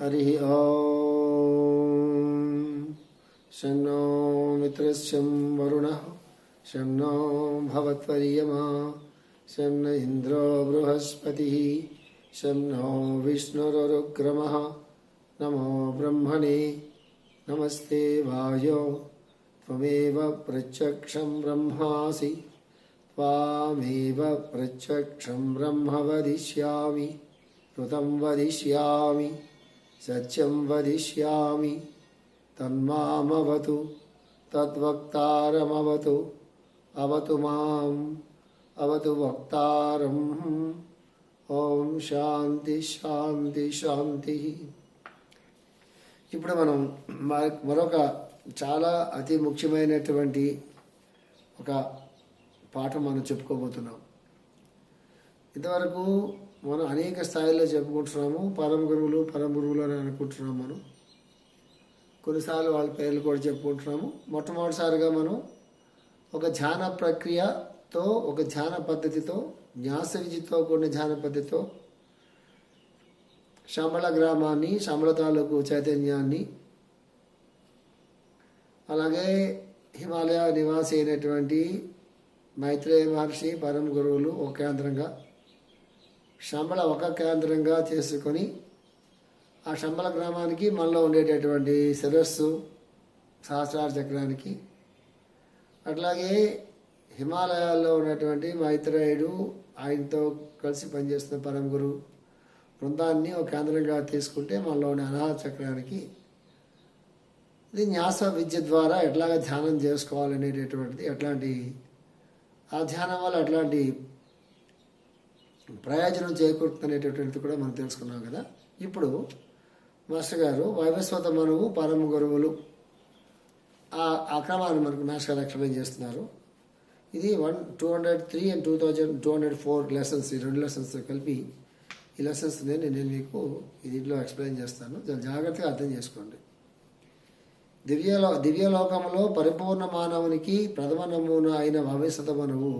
हरिः ॐ शं नो मित्रस्यं वरुणः शं नो भवत्वर्यमा शं न इन्द्रो बृहस्पतिः शं नो विष्णुरुक्रमः नमो ब्रह्मणे नमस्ते वायो त्वमेव प्रत्यक्षं ब्रह्मासि त्वामेव प्रत्यक्षं ब्रह्म वदिष्यामि ऋतं वदिष्यामि సత్యం వదిష్యామి తన్మామవతు తద్వక్తారమవతు అవతు మాం అవతు వక్తారం. ఓం శాంతి శాంతి శాంతి. ఇప్పుడు మనం మరొక చాలా అతి ముఖ్యమైనటువంటి ఒక పాఠం మనం చెప్పుకోబోతున్నాం. ఇంతవరకు మనం అనేక స్థాయిల్లో చెప్పుకుంటున్నాము. పరమ గురువులు పరమ గురువులు అని అనుకుంటున్నాం మనం. కొన్నిసార్లు వాళ్ళ పేర్లు కూడా చెప్పుకుంటున్నాము. మొట్టమొదటిసారిగా మనం ఒక ధ్యాన ప్రక్రియతో ఒక ధ్యాన పద్ధతితో న్యాస విధితో కూడిన ధ్యాన పద్ధతితో శంబళ గ్రామాన్ని శమల తాలూకు చైతన్యాన్ని అలాగే హిమాలయ నివాసి అయినటువంటి మైత్రేయ మహర్షి పరమ గురువులు ఒక కేంద్రంగా శంబళ ఒక కేంద్రంగా చేసుకొని ఆ శంబళ గ్రామానికి మనలో ఉండేటటువంటి శిరస్సు సహస్రార చక్రానికి. అట్లాగే హిమాలయాల్లో ఉన్నటువంటి మైత్రేయుడు ఆయనతో కలిసి పనిచేస్తున్న పరమ గురు బృందాన్ని ఒక కేంద్రంగా తీసుకుంటే మనలో ఉన్న అనాథ చక్రానికి. ఇది న్యాస విద్య ద్వారా ఎట్లాగా ధ్యానం చేసుకోవాలనేటటువంటిది ఎట్లాంటి ఆ ధ్యానం వల్ల ఎట్లాంటి ప్రయోజనం చేకూరుతున్నటువంటిది కూడా మనం తెలుసుకున్నాం కదా. ఇప్పుడు మాస్టర్ గారు వైవస్వత మనువు పరమ గురువులు ఆ అక్రమాన్ని మనకు మాస్టర్ గారు ఎక్స్ప్లెయిన్ చేస్తున్నారు. ఇది one two hundred three and two thousand two hundred four lessons ఈ రెండు లెసన్స్ కలిపి ఈ లెసన్స్ నేను నేను మీకు దీంట్లో ఎక్స్ప్లెయిన్ చేస్తాను. జాగ్రత్తగా అర్థం చేసుకోండి. దివ్యలో దివ్యలోకంలో పరిపూర్ణ మానవునికి ప్రథమ నమూనా అయిన భవిష్యత మనువు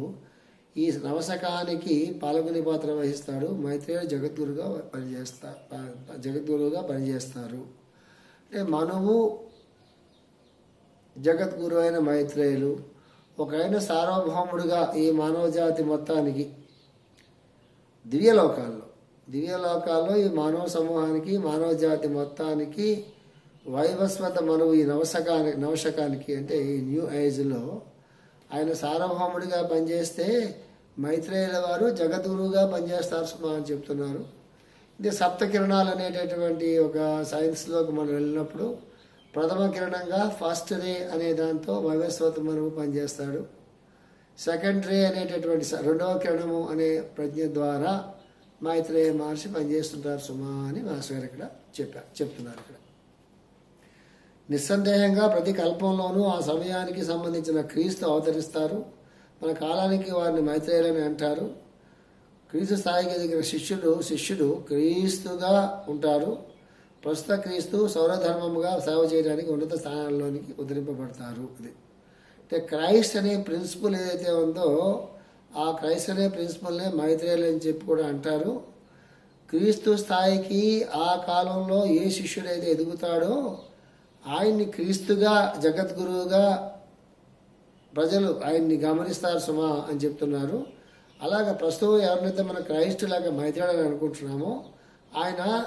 ఈ నవశకానికి పాల్గొని పాత్ర వహిస్తాడు మైత్రేయుడు జగద్గురుగా పనిచేస్తా ప- జగద్గురువుగా పనిచేస్తారు. అంటే మనము జగద్గురు అయిన మైత్రేయులు ఒకైన సార్వభౌముడుగా ఈ మానవ జాతి మొత్తానికి దివ్యలోకాల్లో దివ్యలోకాల్లో ఈ మానవ సమూహానికి మానవ జాతి మొత్తానికి వైవస్వత మనువు ఈ నవశకానికి నవశకానికి అంటే ఈ న్యూ ఏజ్లో ఆయన సార్వభౌముడిగా పనిచేస్తే మైత్రేయుల వారు జగద్గురువుగా పనిచేస్తారు సుమా అని చెప్తున్నారు. ఇది సప్త కిరణాలు అనేటటువంటి ఒక సైన్స్లోకి మనం వెళ్ళినప్పుడు ప్రథమ కిరణంగా ఫస్ట్ రే అనే దాంతో వైవస్వత పనిచేస్తాడు. సెకండ్ రే అనేటటువంటి రెండవ కిరణము అనే ప్రజ్ఞ ద్వారా మైత్రేయ మహర్షి పనిచేస్తుంటారు సుమా అని మాస్టర్ గారు ఇక్కడ చెప్పారు చెప్తున్నారు ఇక్కడ. నిస్సందేహంగా ప్రతి కల్పంలోనూ ఆ సమయానికి సంబంధించిన క్రీస్తు అవతరిస్తారు. మన కాలానికి వారిని మైత్రేయులని అంటారు. క్రీస్తు స్థాయికి ఎదిగిన శిష్యుడు శిష్యుడు క్రీస్తుగా ఉంటారు ప్రస్తుత క్రీస్తు సౌరధర్మముగా సేవ చేయడానికి ఉన్నత స్థానాల్లోనికి ఉద్ధరింపబడతారు ఇది. అంటే క్రైస్ట్ అనే ప్రిన్సిపల్ ఏదైతే ఉందో ఆ క్రైస్ట్ అనే ప్రిన్సిపల్నే మైత్రేయులు అని చెప్పి కూడా అంటారు. క్రీస్తు స్థాయికి ఆ కాలంలో ఏ శిష్యుడైతే ఎదుగుతాడో ఆయన్ని క్రీస్తుగా జగద్గురువుగా ప్రజలు ఆయన్ని గమనిస్తారు సుమా అని చెప్తున్నారు. అలాగ ప్రస్తుతం ఎవరినైతే మన క్రైస్ట్ లాగా మైత్రేయుడు అనుకుంటున్నామో ఆయన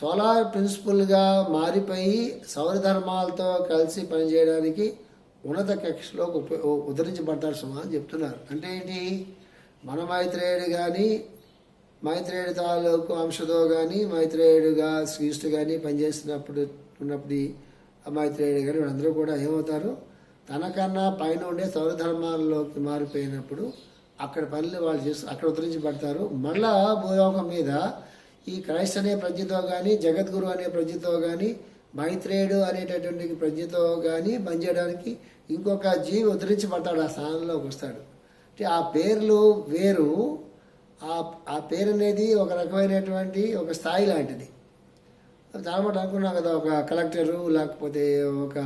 సోలార్ ప్రిన్సిపల్గా మారిపోయి సౌర ధర్మాలతో కలిసి పనిచేయడానికి ఉన్నత కక్షలోకి ఉప- ఉద్ధరించబడతారు సుమా అని చెప్తున్నారు. అంటే ఏంటి? మన మైత్రేయుడు కానీ మైత్రేయుడు తాలూకు అంశతో కానీ మైత్రేయుడుగా శ్రీష్ఠు కానీ పనిచేసినప్పుడు ఉన్నప్పుడు అమాయత్రేయుడు గారు కానీ వీళ్ళందరూ కూడా ఏమవుతారు? తనకన్నా పైన ఉండే సౌరధర్మాల్లోకి మారిపోయినప్పుడు అక్కడ పనులు వాళ్ళు చేస్తూ అక్కడ ఉద్ధరించబడతారు. మళ్ళా భూలోకం మీద ఈ క్రైస్ట్ అనే ప్రజ్ఞతో కానీ జగద్గురు అనే ప్రజ్ఞతో కానీ మైత్రేయుడు అనేటటువంటి ప్రజ్ఞతో కానీ పనిచేయడానికి ఇంకొక జీవి ఉద్ధరించబడతాడు ఆ స్థానంలోకి వస్తాడు. అంటే ఆ పేర్లు వేరు. ఆ ఆ పేరు అనేది ఒక రకమైనటువంటి ఒక స్థాయి లాంటిది. చాలా మాట అనుకున్నాం కదా ఒక కలెక్టరు లేకపోతే ఒక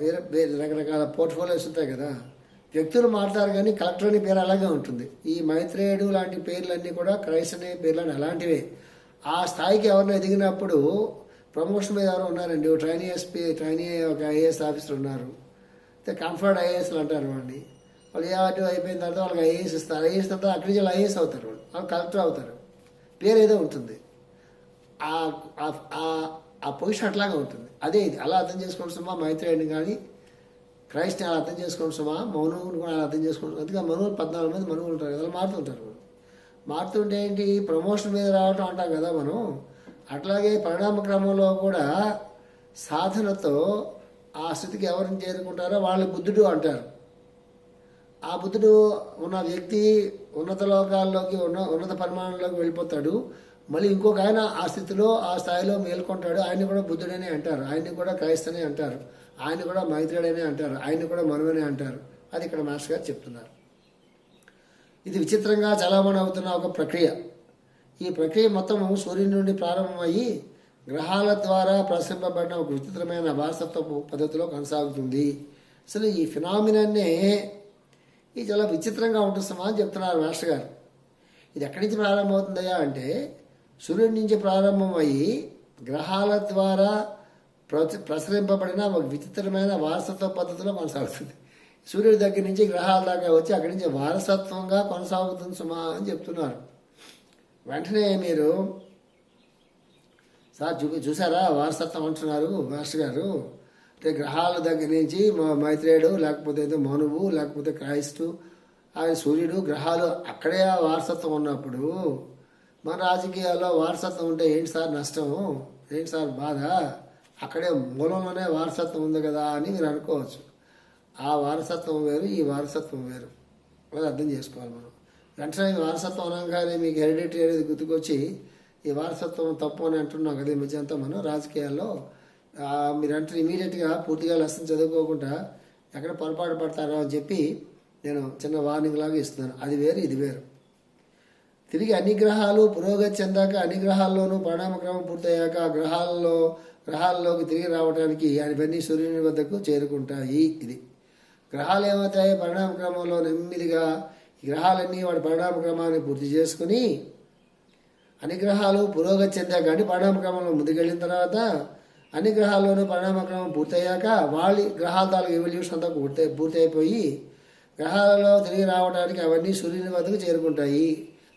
వేరే వేరే రకరకాల పోర్ట్ఫోలియోస్ ఉంటాయి కదా. వ్యక్తులు మారుతారు కానీ కలెక్టర్ అనే పేరు అలాగే ఉంటుంది. ఈ మైత్రేయుడు లాంటి పేర్లన్నీ కూడా క్రైస్ట్ అనే పేర్లు అలాంటివే. ఆ స్థాయికి ఎవరైనా ఎదిగినప్పుడు ప్రమోషన్ మీద ఎవరో ఉన్నారండి. ఒక ట్రైనీ ఎస్పీ ట్రైనీ ఒక ఐఏఎస్ ఆఫీసర్ ఉన్నారు. అయితే కంఫర్ట్ ఐఏఎస్లు అంటారు వాడిని వాళ్ళు ఏ ఆర్టీ అయిపోయిన తర్వాత వాళ్ళకి ఐఏఎస్ ఇస్తారు. ఐఏఎస్ తర్వాత అక్కడి నుంచి వాళ్ళు ఐఏఎస్ అవుతారు వాళ్ళు. వాళ్ళు కలెక్టర్ అవుతారు. పేరు ఏదో ఉంటుంది. ఆ- ఆ- ఆ- పొజిషన్ అట్లాగే ఉంటుంది. అదే ఇది. అలా అర్థం చేసుకోండి సుమా మైత్రేయుని కానీ క్రైస్ట్ని అలా అర్థం చేసుకోండి సుమా మౌనవుని కూడా అలా అర్థం చేసుకోండి అందుకే మనువులు పద్నాలుగు మంది మనువులు ఉంటారు కదా మారుతుంటారు కూడా. మారుతుంటే ఏంటి? ప్రమోషన్ మీద రావటం అంటాం కదా మనం. అట్లాగే పరిణామ క్రమంలో కూడా సాధనతో ఆ స్థితికి ఎవరిని చేరుకుంటారో వాళ్ళు బుద్ధుడు అంటారు. ఆ బుద్ధుడు ఉన్న వ్యక్తి ఉన్నత లోకాల్లోకి ఉన్న ఉన్నత పరిమాణంలోకి వెళ్ళిపోతాడు. మళ్ళీ ఇంకొక ఆయన ఆ స్థితిలో ఆ స్థాయిలో మేల్కొంటాడు. ఆయన్ని కూడా బుద్ధుడనే అంటారు. ఆయన్ని కూడా క్రైస్తనే అంటారు. ఆయన కూడా మైత్రుడనే అంటారు. ఆయన్ని కూడా మనువనే అంటారు. అది ఇక్కడ మాస్టర్ గారు చెప్తున్నారు. ఇది విచిత్రంగా చలామణి అవుతున్న ఒక ప్రక్రియ. ఈ ప్రక్రియ మొత్తం సూర్యుని నుండి ప్రారంభమయ్యి గ్రహాల ద్వారా ప్రసరింపబడిన ఒక విచిత్రమైన వారసత్వ పద్ధతిలో కొనసాగుతుంది. అసలు ఈ ఫినామినాన్నే ఇది చాలా విచిత్రంగా ఉంటుంది సమా అని చెప్తున్నారు మాస్టర్ గారు. ఇది ఎక్కడి నుంచి ప్రారంభమవుతుందయ్యా అంటే సూర్యుడి నుంచి ప్రారంభమయ్యి గ్రహాల ద్వారా ప్రసరింపబడిన ఒక విచిత్రమైన వారసత్వ పద్ధతిలో కొనసాగుతుంది. సూర్యుడి దగ్గర నుంచి గ్రహాల దాకా వచ్చి అక్కడి నుంచి వారసత్వంగా కొనసాగుతుంది సుమా అని చెప్తున్నారు. వెంటనే మీరు సార్ చూ చూసారా? వారసత్వం అంటున్నారు మాస్టర్ గారు. అంటే గ్రహాల దగ్గర నుంచి మైత్రేయుడు లేకపోతే ఏదో మనువు లేకపోతే క్రైస్తు ఆయన సూర్యుడు గ్రహాలు అక్కడే ఆ వారసత్వం ఉన్నప్పుడు మన రాజకీయాల్లో వారసత్వం ఉంటే ఏంటి సార్ నష్టం? ఏంటి సార్ బాధ? అక్కడే మూలంలోనే వారసత్వం ఉంది కదా అని మీరు అనుకోవచ్చు. ఆ వారసత్వం వేరు ఈ వారసత్వం వేరు. అది అర్థం చేసుకోవాలి మనం. వెంటనే ఈ వారసత్వం అనగానే మీకు హెరిడిటరీ అనేది గుర్తుకొచ్చి ఈ వారసత్వం తప్పు అని అంటున్నాం కదా ఈ మధ్య అంతా మనం రాజకీయాల్లో. మీరు అంటే ఇమీడియట్గా పూర్తిగా లెసన్ చదువుకోకుండా ఎక్కడ పొరపాటు పడతారో అని చెప్పి నేను చిన్న వార్నింగ్ లాగా ఇస్తున్నాను. అది వేరు ఇది వేరు. తిరిగి అన్ని గ్రహాలు పురోగతి చెందాక అన్ని గ్రహాల్లోనూ పరిణామక్రమం పూర్తయ్యాక ఆ గ్రహాల్లో గ్రహాల్లోకి తిరిగి రావడానికి అవన్నీ సూర్యుని వద్దకు చేరుకుంటాయి ఇది. గ్రహాలు ఏమవుతాయి? పరిణామ క్రమంలో నెమ్మదిగా గ్రహాలన్నీ వాడి పరిణామ క్రమాన్ని పూర్తి చేసుకుని అన్ని గ్రహాలు పురోగతి చెందాక అంటే పరిణామ క్రమంలో ముందుకెళ్ళిన తర్వాత అన్ని గ్రహాల్లోనూ పరిణామక్రమం పూర్తయ్యాక వాళ్ళ గ్రహాల తాలూకు ఎవల్యూషన్ అంతా పూర్తి పూర్తయిపోయి గ్రహాలలో తిరిగి రావడానికి అవన్నీ సూర్యుని వద్దకు చేరుకుంటాయి.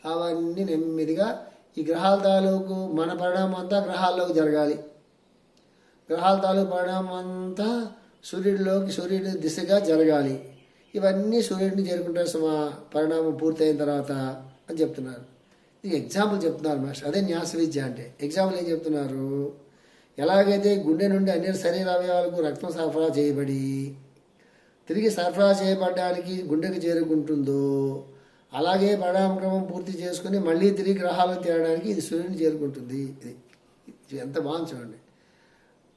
అవన్నీ నెమ్మదిగా ఈ గ్రహాల తాలూకు మన పరిణామం అంతా గ్రహాల్లోకి జరగాలి. గ్రహాల తాలూకు పరిణామం అంతా సూర్యుడిలోకి సూర్యుడి దిశగా జరగాలి. ఇవన్నీ సూర్యుడిని చేరుకుంటారు సమా పరిణామం పూర్తయిన తర్వాత అని చెప్తున్నారు. ఇది ఎగ్జాంపుల్ చెప్తున్నారు మాస్టర్. అదే న్యాస విద్య అంటే. ఎగ్జాంపుల్ ఏం చెప్తున్నారు? ఎలాగైతే గుండె నుండి అన్ని శరీర అవయవాలకు రక్తం సరఫరా చేయబడి తిరిగి సరఫరా చేయబడడానికి గుండెకు చేరుకుంటుందో అలాగే పరిణామక్రమం పూర్తి చేసుకుని మళ్ళీ తిరిగి గ్రహాలను తేయడానికి ఇది సూర్యుని చేరుకుంటుంది. ఇది ఎంత బాగుంది చూడండి.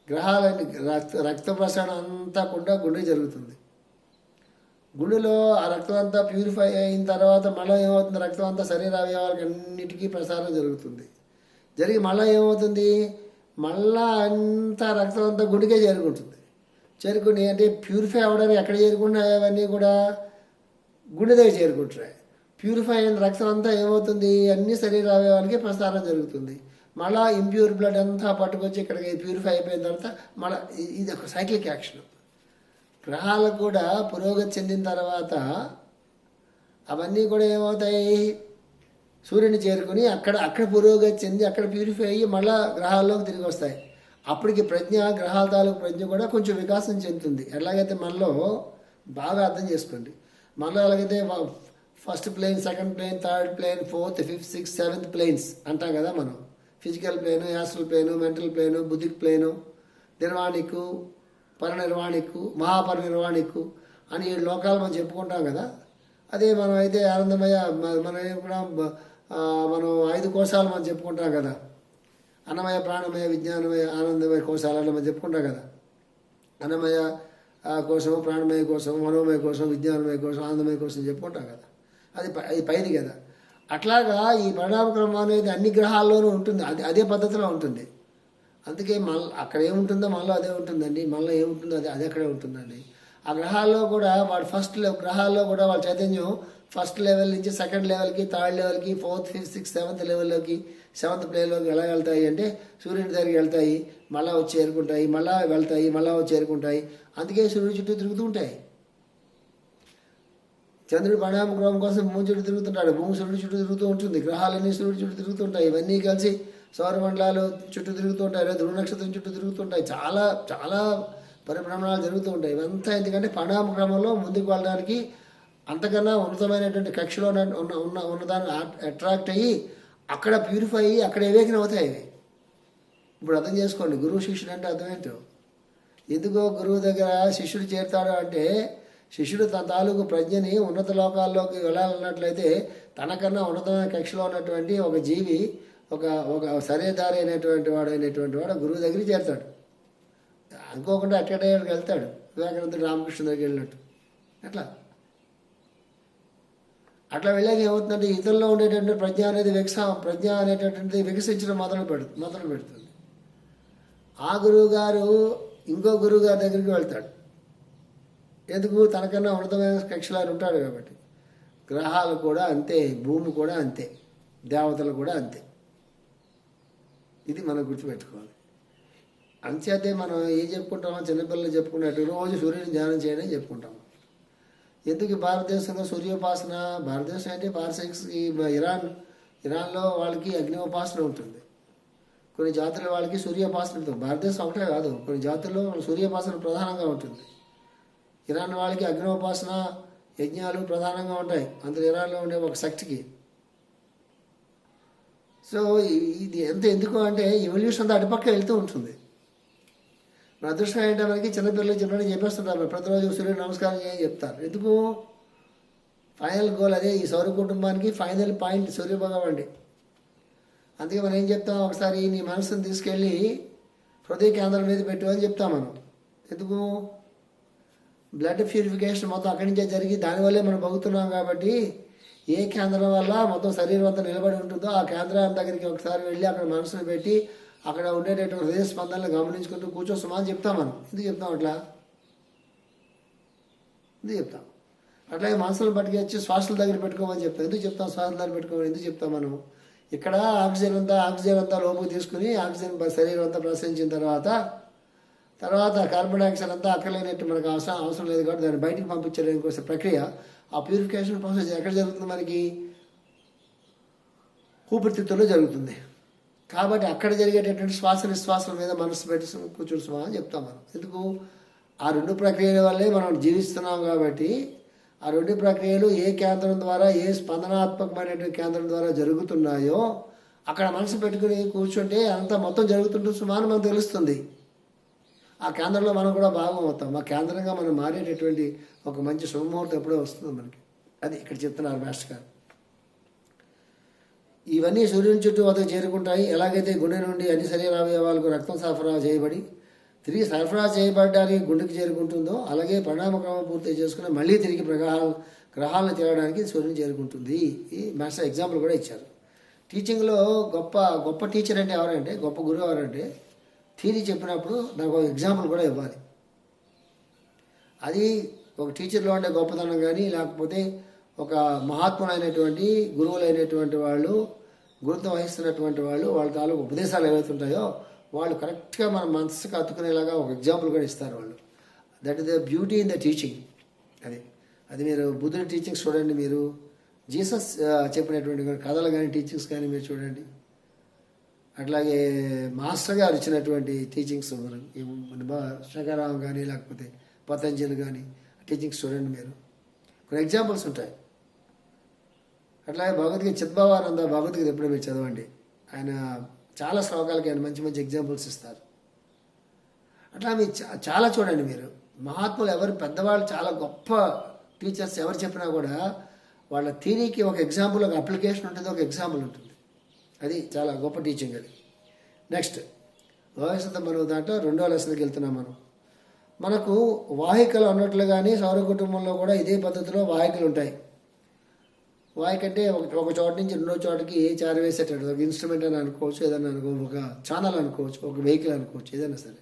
గ్రహాలని రక్త రక్త ప్రసరణ అంతా కూడా గుండె జరుగుతుంది. గుండెలో ఆ రక్తం అంతా ప్యూరిఫై అయిన తర్వాత మళ్ళీ ఏమవుతుంది? రక్తం అంతా శరీర అవయవాలకు అన్నిటికీ ప్రసారం జరుగుతుంది. జరిగి మళ్ళీ ఏమవుతుంది? మళ్ళా అంతా రక్తం అంతా గుండెకే చేరుకుంటుంది. చేరుకుని అంటే ప్యూరిఫై అవ్వడానికి ఎక్కడ చేరుకుంటున్నాయి? అవన్నీ కూడా గుండె దగ్గర చేరుకుంటున్నాయి. ప్యూరిఫై అయిన రక్తం అంతా ఏమవుతుంది? అన్ని శరీర అవయవానికి ప్రసారం జరుగుతుంది. మళ్ళా ఇంప్యూర్ బ్లడ్ అంతా పట్టుకొచ్చి ఇక్కడికి ప్యూరిఫై అయిపోయిన తర్వాత మళ్ళీ ఇది ఒక సైక్లిక్ యాక్షన్ గ్రహాలకు కూడా పురోగతి చెందిన తర్వాత అవన్నీ కూడా ఏమవుతాయి? సూర్యుని చేరుకుని అక్కడ అక్కడ పురోగతి చెంది అక్కడ ప్యూరిఫై అయ్యి మళ్ళా గ్రహాల్లోకి తిరిగి వస్తాయి. అప్పటికి ప్రజ్ఞ గ్రహాల తాలూకు ప్రజ్ఞ కూడా కొంచెం వికాసం చెందుతుంది. ఎలాగైతే మనలో బాగా అర్థం చేసుకోండి. మనలో ఎలాగైతే first plane second plane third plane fourth fifth sixth seventh planes అంటాం కదా మనం. Physical plane astral plane mental plane buddhic plane నిర్వాణికు పరనిర్వాణికు మహాపరినిర్వాణికు అని ఏడు లోకాలు మనం చెప్పుకుంటాం కదా. అదే మనం అయితే ఆనందమయ మనం కూడా మనం ఐదు కోశాలు మనం చెప్పుకుంటాం కదా. అన్నమయ ప్రాణమయ విజ్ఞానమయ ఆనందమయ కోశాలని మనం చెప్పుకుంటాం కదా. అన్నమయ కోసం ప్రాణమయ కోసం మనోమయ కోసం విజ్ఞానమయ కోసం ఆనందమయ కోసం చెప్పుకుంటాం కదా. అది అది పైది కదా. అట్లాగా ఈ పరిణామక్రమం అనేది అన్ని గ్రహాల్లోనూ ఉంటుంది. అది అదే పద్ధతిలో ఉంటుంది. అందుకే మళ్ళీ అక్కడ ఏముంటుందో మనలో అదే ఉంటుందండి. మనలో ఏముంటుందో అది అది అక్కడే ఉంటుందండి. ఆ గ్రహాల్లో కూడా వాడు ఫస్ట్ గ్రహాల్లో కూడా వాళ్ళ చైతన్యం ఫస్ట్ లెవెల్ నుంచి సెకండ్ లెవెల్కి థర్డ్ లెవెల్కి ఫోర్త్ ఫిఫ్త్ సిక్స్త్ సెవెంత్ లెవెల్లోకి సెవెంత్ ప్లేలోకి ఎలా వెళ్తాయి అంటే సూర్యుడి దగ్గరికి వెళ్తాయి. మళ్ళా వచ్చి చేరుకుంటాయి మళ్ళా వెళ్తాయి. మళ్ళా వచ్చి చేరుకుంటాయి అందుకే సూర్యుడి చుట్టూ తిరుగుతూ ఉంటాయి. చంద్రుడు పరిణామ గ్రహం కోసం భూమి చుట్టూ తిరుగుతుంటాడు. భూమి సూర్యుడు చుట్టూ తిరుగుతూ ఉంటుంది. గ్రహాలన్నీ సూర్యుడు చుట్టూ తిరుగుతుంటాయి ఇవన్నీ కలిసి సౌరమండలాలు చుట్టూ తిరుగుతుంటాయి ధ్రువ నక్షత్రం చుట్టూ తిరుగుతుంటాయి చాలా చాలా పరిభ్రమణాలు జరుగుతూ ఉంటాయి. ఇవంతా ఎందుకంటే పరిణామ క్రమంలో ముందుకు వెళ్ళడానికి అంతకన్నా ఉన్నతమైనటువంటి కక్షలో ఉన్న ఉన్న ఉన్న ఉన్నదాన్ని అట్రాక్ట్ అయ్యి అక్కడ ప్యూరిఫై అయ్యి అక్కడ ఎవేకిన అవుతాయి ఇవి ఇప్పుడు అర్థం చేసుకోండి. గురువు శిష్యుడు అంటే అర్థమేంటో ఎందుకో గురువు దగ్గర శిష్యుడు చేరుతాడు అంటే శిష్యుడు తన తాలూకు ప్రజ్ఞని ఉన్నత లోకాల్లోకి వెళ్ళాలన్నట్లయితే తనకన్నా ఉన్నతమైన కక్షలో ఉన్నటువంటి ఒక జీవి ఒక ఒక సరేదారి అయినటువంటి వాడు అయినటువంటి వాడు గురువు దగ్గరికి చేరుతాడు. అనుకోకుండా అట్టడే వెళ్తాడు. వివేకానందుడు రామకృష్ణ దగ్గరికి వెళ్ళినట్టు. అట్లా. అట్లా వెళ్ళాక ఏమవుతుందంటే ఇతరుల్లో ఉండేటువంటి ప్రజ్ఞ అనేది వికస ప్రజ్ఞ అనేటటువంటిది వికసించడం మొదలు పెడుతుంది మొదలు పెడుతుంది. ఆ గురువు గారు ఇంకో గురువు గారి దగ్గరికి వెళ్తాడు. ఎందుకు? తనకన్నా ఉన్నతమైన కక్షలో ఉంటాడు కాబట్టి. గ్రహాలు కూడా అంతే భూమి కూడా అంతే దేవతలు కూడా అంతే. ఇది మనం గుర్తుపెట్టుకోవాలి. అంచేతే మనం ఏం చెప్పుకుంటామో చిన్నపిల్లలు చెప్పుకున్నట్టు రోజు సూర్యుని ధ్యానం చేయడం చెప్పుకుంటాము ఎందుకు భారతదేశంలో సూర్యోపాసన? భారతదేశం అంటే పార్సెక్స్ ఈ ఇరాన్ ఇరాన్లో వాళ్ళకి అగ్నిోపాసన ఉంటుంది. కొన్ని జాతుల వాళ్ళకి సూర్యోపాసన ఉంటుంది. భారతదేశం ఒకటే కాదు కొన్ని జాతుల్లో సూర్యోపాసన ప్రధానంగా ఉంటుంది. ఇరాన్ వాళ్ళకి అగ్నోపాసన యజ్ఞాలు ప్రధానంగా ఉంటాయి. అందులో ఇరాన్లో ఉండే ఒక శక్తికి. సో ఇది ఎంత ఎందుకు అంటే ఎవల్యూషన్ అంతా అటుపక్క వెళ్తూ ఉంటుంది. మన అదృష్టం ఏంటంటే మనకి చిన్నపిల్లలు చిన్న చెప్పేస్తుంటారు ప్రతిరోజు సూర్యుడు నమస్కారం చేయని చెప్తారు. ఎందుకు? ఫైనల్ గోల్ అదే ఈ సౌర కుటుంబానికి ఫైనల్ పాయింట్ సూర్య భగవానుడి. అందుకే మనం ఏం చెప్తాం? ఒకసారి నీ మనసుని తీసుకెళ్ళి హృదయ కేంద్రం మీద పెట్టు అని చెప్తాం మనం. ఎందుకు? బ్లడ్ ప్యూరిఫికేషన్ మొత్తం అక్కడి నుంచే జరిగి దానివల్లే మనం బతుకుతున్నాం కాబట్టి ఏ కేంద్రం వల్ల మొత్తం శరీరం అంతా నిలబడి ఉంటుందో ఆ కేంద్రం దగ్గరికి ఒకసారి వెళ్ళి అక్కడ మనసును పెట్టి అక్కడ ఉండేటటువంటి హృదయ స్పందనలు గమనించుకుంటూ కూర్చోస్తామా అని చెప్తాం మనం. ఎందుకు చెప్తాం అట్లా? ఎందుకు చెప్తాం? అట్లాగే మనసులను పట్టుకొచ్చి శ్వాసల దగ్గర పెట్టుకోమని చెప్తాం. ఎందుకు చెప్తాం శ్వాసల దగ్గర పెట్టుకోమని? ఎందుకు చెప్తాం మనం ఇక్కడ ఆక్సిజన్ అంతా ఆక్సిజన్ అంతా లోపలికి తీసుకుని ఆక్సిజన్ శరీరం అంతా ప్రసరించిన తర్వాత తర్వాత కార్బన్ డైఆక్సైడ్ అంతా అక్కర్లేనట్టు మనకు అవసరం అవసరం లేదు కాబట్టి దాన్ని బయటికి పంపించడానికి కోసం ప్రక్రియ. ఆ ప్యూరిఫికేషన్ ప్రాసెస్ ఎక్కడ జరుగుతుంది మనకి? ఊపిరితిత్తుల్లో జరుగుతుంది. కాబట్టి అక్కడ జరిగేటటువంటి శ్వాస నిశ్వాసం మీద మనసు పెట్టి కూర్చుని సుమా అని చెప్తాం మనం. ఎందుకు? ఆ రెండు ప్రక్రియల వల్లే మనం జీవిస్తున్నాం కాబట్టి ఆ రెండు ప్రక్రియలు ఏ కేంద్రం ద్వారా ఏ స్పందనాత్మకమైనటువంటి కేంద్రం ద్వారా జరుగుతున్నాయో అక్కడ మనసు పెట్టుకుని కూర్చుంటే అంతా మొత్తం జరుగుతుంటుంది సుమారు మనకు తెలుస్తుంది. ఆ కేంద్రంలో మనం కూడా భాగం అవుతాం. ఆ కేంద్రంగా మనం మారేటటువంటి ఒక మంచి శుభముహూర్తం ఎప్పుడో వస్తుంది మనకి. అది ఇక్కడ చెప్తున్నారు మాస్టర్ గారు. ఇవన్నీ సూర్యుని చుట్టూ వద్దకు చేరుకుంటాయి. ఎలాగైతే గుండె నుండి అన్ని శరీర అవయవాలకు రక్తం సరఫరా చేయబడి తిరిగి సరఫరా చేయబడడానికి గుండెకి చేరుకుంటుందో అలాగే పరిణామక్రమం పూర్తి చేసుకుని మళ్ళీ తిరిగి ప్రగ్రహాలు గ్రహాలను తిరగడానికి సూర్యుని చేరుకుంటుంది. ఈ మాస్టర్ ఎగ్జాంపుల్ కూడా ఇచ్చారు. టీచింగ్లో గొప్ప గొప్ప టీచర్ అంటే ఎవరంటే గొప్ప గురువు ఎవరంటే థీరీ చెప్పినప్పుడు నాకు ఒక ఎగ్జాంపుల్ కూడా ఇవ్వాలి. అది ఒక టీచర్లో ఉండే గొప్పతనం కానీ లేకపోతే ఒక మహాత్ములైనటువంటి గురువులైనటువంటి వాళ్ళు గురుత్వం వహిస్తున్నటువంటి వాళ్ళు వాళ్ళ తాలూకు ఉపదేశాలు ఏవైతుంటాయో వాళ్ళు కరెక్ట్గా మన మనసుకు అతుకునేలాగా ఒక ఎగ్జాంపుల్ కూడా ఇస్తారు వాళ్ళు. That is the beauty in the teaching అది. అది మీరు బుద్ధుడి టీచింగ్స్ చూడండి మీరు. జీసస్ చెప్పినటువంటి కథలు కానీ టీచింగ్స్ కానీ మీరు చూడండి. అట్లాగే మాస్టర్ గారు ఇచ్చినటువంటి టీచింగ్స్ మనం మన బా- శంకరరావు కానీ లేకపోతే పతంజలి కానీ టీచింగ్స్ చూడండి మీరు. కొన్ని ఎగ్జాంపుల్స్ ఉంటాయి. అట్లాగే భగవద్గీత చిద్భావానంద భగవద్గీత ఎప్పుడూ మీరు చదవండి. ఆయన చాలా శ్లోకాలకి ఆయన మంచి మంచి ఎగ్జాంపుల్స్ ఇస్తారు. అట్లా మీరు చా- చాలా చూడండి మీరు. మహాత్ములు ఎవరు పెద్దవాళ్ళు చాలా గొప్ప టీచర్స్ ఎవరు చెప్పినా కూడా వాళ్ళ థీరీకి ఒక ఎగ్జాంపుల్ ఒక అప్లికేషన్ ఉంటుంది ఒక ఎగ్జాంపుల్ ఉంటుంది. అది చాలా గొప్ప టీచింగ్ అది. నెక్స్ట్ భవిష్యత్ మనం దాంట్లో రెండో లెసన్కి వెళ్తున్నాం మనం. మనకు వాహికలు అన్నట్లుగానే సౌర కుటుంబంలో కూడా ఇదే పద్ధతిలో వాహికలు ఉంటాయి. వాయిక్ అంటే ఒక ఒక చోట నుంచి రెండో చోటకి ఏ వేసేటట్టు ఒక ఇన్స్ట్రుమెంట్ అని అనుకోవచ్చు ఏదైనా అనుకో ఒక ఛానల్ అనుకోవచ్చు ఒక వెహికల్ అనుకోవచ్చు ఏదైనా సరే.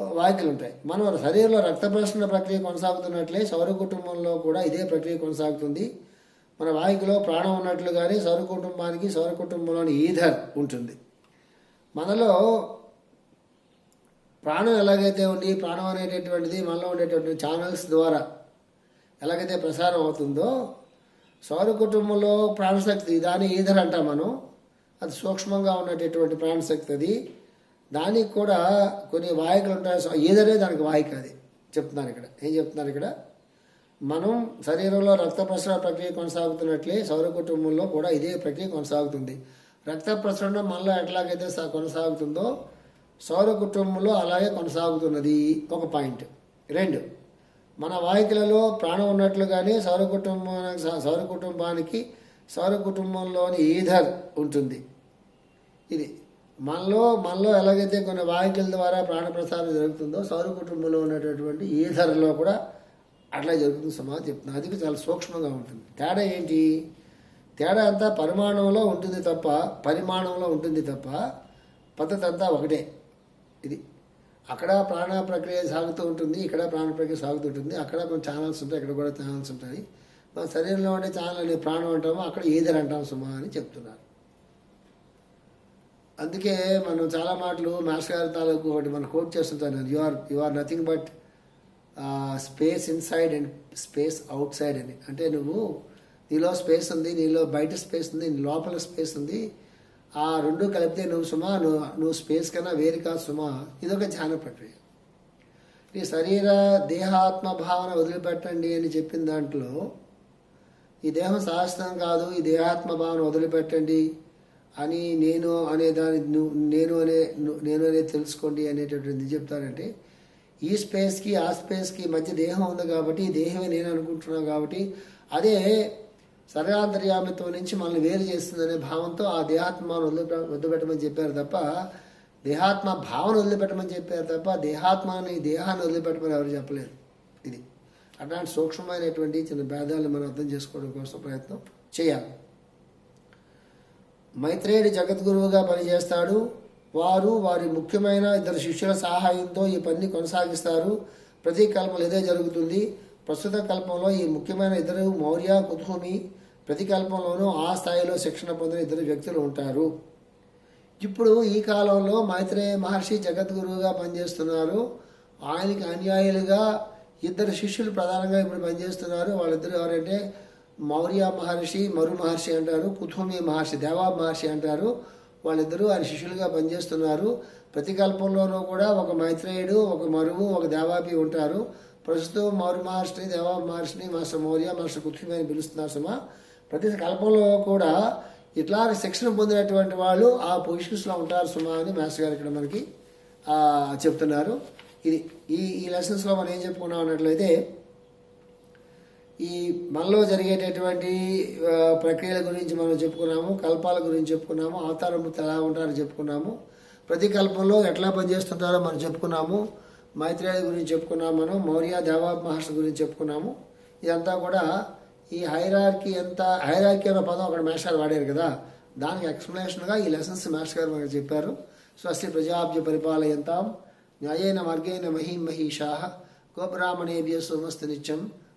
వాయికలు ఉంటాయి. మన శరీరంలో రక్త ప్రసరణ ప్రక్రియ కొనసాగుతున్నట్లే సౌర కుటుంబంలో కూడా ఇదే ప్రక్రియ కొనసాగుతుంది. మన వాహికలో ప్రాణం ఉన్నట్లుగానే సౌర కుటుంబానికి సౌర కుటుంబంలోని ఈధర్ ఉంటుంది. మనలో ప్రాణం ఎలాగైతే ఉండి ప్రాణం అనేటటువంటిది మనలో ఉండేటువంటి ఛానల్స్ ద్వారా ఎలాగైతే ప్రసారం అవుతుందో సౌర కుటుంబంలో ప్రాణశక్తి దాని ఈధర్ అంటాం మనం. అది సూక్ష్మంగా ఉన్నటువంటి ప్రాణశక్తి అది. దానికి కూడా కొన్ని వాయికలు ఉంటాయి. సో ఈధరే దానికి వాయిక అది. చెప్తున్నాను ఇక్కడ. ఏం చెప్తున్నారు ఇక్కడ? మనం శరీరంలో రక్త ప్రసరణ ప్రక్రియ కొనసాగుతున్నట్లే సౌర కుటుంబంలో కూడా ఇదే ప్రక్రియ కొనసాగుతుంది. రక్త ప్రసరణ మనలో ఎట్లాగైతే కొనసాగుతుందో సౌర కుటుంబంలో అలాగే కొనసాగుతున్నది. ఒక పాయింట్. రెండు. మన వాహికలలో ప్రాణం ఉన్నట్లుగానే సౌర కుటుంబానికి సౌర కుటుంబానికి సౌర కుటుంబంలోని ఈధర్ ఉంటుంది. ఇది. మనలో మనలో ఎలాగైతే కొన్ని వాహికల ద్వారా ప్రాణ ప్రసారం జరుగుతుందో సౌర కుటుంబంలో ఉన్నటువంటి ఈధర్లో కూడా అట్లా జరుగుతుంది సమాధి చెప్తున్నా అది చాలా సూక్ష్మంగా ఉంటుంది. తేడా ఏంటి? తేడా అంతా పరిమాణంలో ఉంటుంది తప్ప పరిమాణంలో ఉంటుంది తప్ప పద్ధతి అంతా ఒకటే. ఇది అక్కడ ప్రాణ ప్రక్రియ సాగుతూ ఉంటుంది ఇక్కడ ప్రాణ ప్రక్రియ సాగుతూ ఉంటుంది అక్కడ కొన్ని ఛానల్స్ ఉంటాయి ఇక్కడ కూడా ఛానల్స్ ఉంటాయి. మన శరీరంలో ఉండే ఛానల్ అనే ప్రాణం అంటామో అక్కడ ఏదర్ అంటాం సుమా అని చెప్తున్నారు. అందుకే మనం చాలా మాటలు మాస్టర్ గారి తాలూకు ఒకటి మనం కోట్ చేస్తుంటాను. You are you are nothing but space inside and space outside అని. అంటే నువ్వు నీలో స్పేస్ ఉంది నీలో బయట స్పేస్ ఉంది నీ లోపల స్పేస్ ఉంది. ఆ రెండు కలిపితే నువ్వు సుమా నువ్వు నువ్వు స్పేస్ కన్నా వేరు కాదు సుమా. ఇదొక ధ్యాన ప్రక్రియ. నీ శరీర దేహాత్మ భావన వదిలిపెట్టండి అని చెప్పిన దాంట్లో ఈ దేహం శాశ్వతం కాదు ఈ దేహాత్మ భావన వదిలిపెట్టండి అని నేను అనే దాని నేను అనే నేను అనేది తెలుసుకోండి అనేటటువంటిది చెప్తారంటే ఈ స్పేస్కి ఆ స్పేస్కి మధ్య దేహం ఉంది కాబట్టి ఈ దేహమే నేను అనుకుంటున్నాను కాబట్టి అదే సర్వాంతర్యామిత్వం నుంచి మనల్ని వేరు చేస్తుందనే భావంతో ఆ దేహాత్మను వదిలిపె వదిలిపెట్టమని చెప్పారు తప్ప దేహాత్మ భావన వదిలిపెట్టమని చెప్పారు తప్ప దేహాత్మని దేహాన్ని వదిలిపెట్టమని ఎవరు చెప్పలేదు. ఇది అట్లాంటి సూక్ష్మమైనటువంటి చిన్న భేదాలను మనం అర్థం చేసుకోవడం కోసం ప్రయత్నం చేయాలి. మైత్రేయుడు జగద్గురువుగా పనిచేస్తాడు. వారు వారి ముఖ్యమైన ఇద్దరు శిష్యుల సహాయంతో ఈ పని కొనసాగిస్తారు. ప్రతి కల్పంలో ఇదే జరుగుతుంది. ప్రస్తుత కల్పంలో ఈ ముఖ్యమైన ఇద్దరు మౌర్య కుతుహుమి ప్రతి కల్పంలోనూ ఆ స్థాయిలో శిక్షణ పొందిన ఇద్దరు వ్యక్తులు ఉంటారు. ఇప్పుడు ఈ కాలంలో మైత్రేయ మహర్షి జగద్గురువుగా పనిచేస్తున్నారు. ఆయనకి అన్యాయులుగా ఇద్దరు శిష్యులు ప్రధానంగా ఇప్పుడు పనిచేస్తున్నారు. వాళ్ళిద్దరు ఎవరంటే మౌర్య మహర్షి మరు మహర్షి అంటారు కుతుమి మహర్షి దేవా మహర్షి అంటారు. వాళ్ళిద్దరూ ఆయన శిష్యులుగా పనిచేస్తున్నారు. ప్రతి కల్పంలోనూ కూడా ఒక మైత్రేయుడు ఒక మరువు ఒక దేవాభి ఉంటారు. ప్రస్తుతం మరు మహర్షిని దేవా మహర్షిని మాస్టర్ మౌర్య మాస్టర్ కుతుమి అని పిలుస్తున్నారు సుమా. ప్రతి కల్పంలో కూడా ఇట్లా శిక్షణ పొందినటువంటి వాళ్ళు ఆ పొజిషన్స్లో ఉంటారు సుమా అని మాస్టర్ గారు ఇక్కడ మనకి చెప్తున్నారు. ఇది ఈ ఈ లెసన్స్లో మనం ఏం చెప్పుకున్నాం అన్నట్లయితే ఈ మనలో జరిగేటటువంటి ప్రక్రియల గురించి మనం చెప్పుకున్నాము కల్పాల గురించి చెప్పుకున్నాము అవతారమూర్తి ఎలా ఉంటారో చెప్పుకున్నాము ప్రతి కల్పంలో ఎట్లా పనిచేస్తుంటారో మనం చెప్పుకున్నాము మైత్రేయుడి గురించి చెప్పుకున్నాము మనం మౌర్య దేవా మహర్షి గురించి చెప్పుకున్నాము. ఇదంతా కూడా ఈ హైరార్కి ఎంత హైరార్కి అనే పదం అక్కడ మాస్టర్ వాడారు కదా దానికి ఎక్స్ప్లెనేషన్గా ఈ లెసన్స్ మాస్టర్ గారు మనకు చెప్పారు. స్వస్తి ప్రజాబ్జ పరిపాలయంతాం న్యాయేన మార్గేణ మహీం మహిషా గోబ్రాహ్మణేభ్య సోమస్తు నిత్యం.